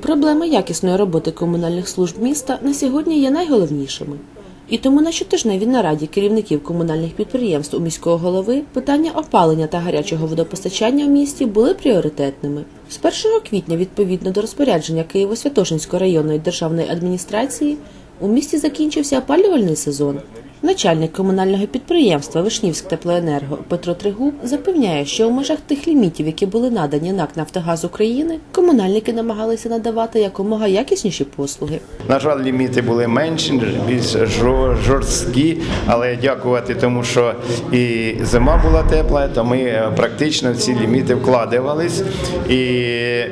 Проблеми якісної роботи комунальних служб міста на сьогодні є найголовнішими. І тому на щотижневій нараді керівників комунальних підприємств у міського голови питання опалення та гарячого водопостачання в місті були пріоритетними. З 1 квітня, відповідно до розпорядження Києво-Святошинської районної державної адміністрації, у місті закінчився опалювальний сезон. Начальник комунального підприємства Вишнівськ теплоенерго Петро Тригуб запевняє, що у межах тих лімітів, які були надані НАК Нафтогаз України, комунальники намагалися надавати якомога якісніші послуги. На жаль, ліміти були менші, більш жо- жорсткі, але дякувати тому, що і зима була тепла, то ми е, практично в ці ліміти вкладувались і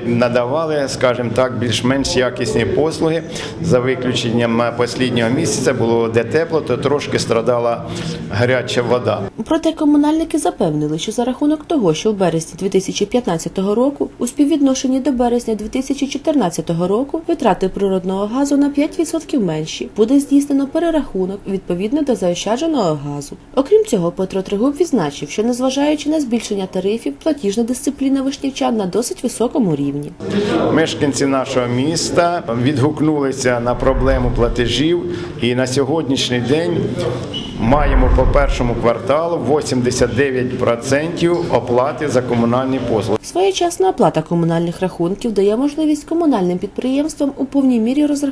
надавали, скажімо так, більш-менш якісні послуги. За виключенням останнього місяця було де тепло, то трошки страдала гаряча вода. Проте комунальники запевнили, що за рахунок того, що в березні 2015 року у співвідношенні до березня 2014 року витрати природного газу на 5% менші, буде здійснено перерахунок відповідно до заощадженого газу. Окрім цього, Петро Тригуб відзначив, що незважаючи на збільшення тарифів, платіжна дисципліна вишнівчан на досить високому рівні. Мешканці нашого міста відгукнулися на проблему платежів, і на сьогоднішній день маємо по першому кварталу 89% оплати за комунальні послуги. Своєчасна оплата комунальних рахунків дає можливість комунальним підприємствам у повній мірі розрахувати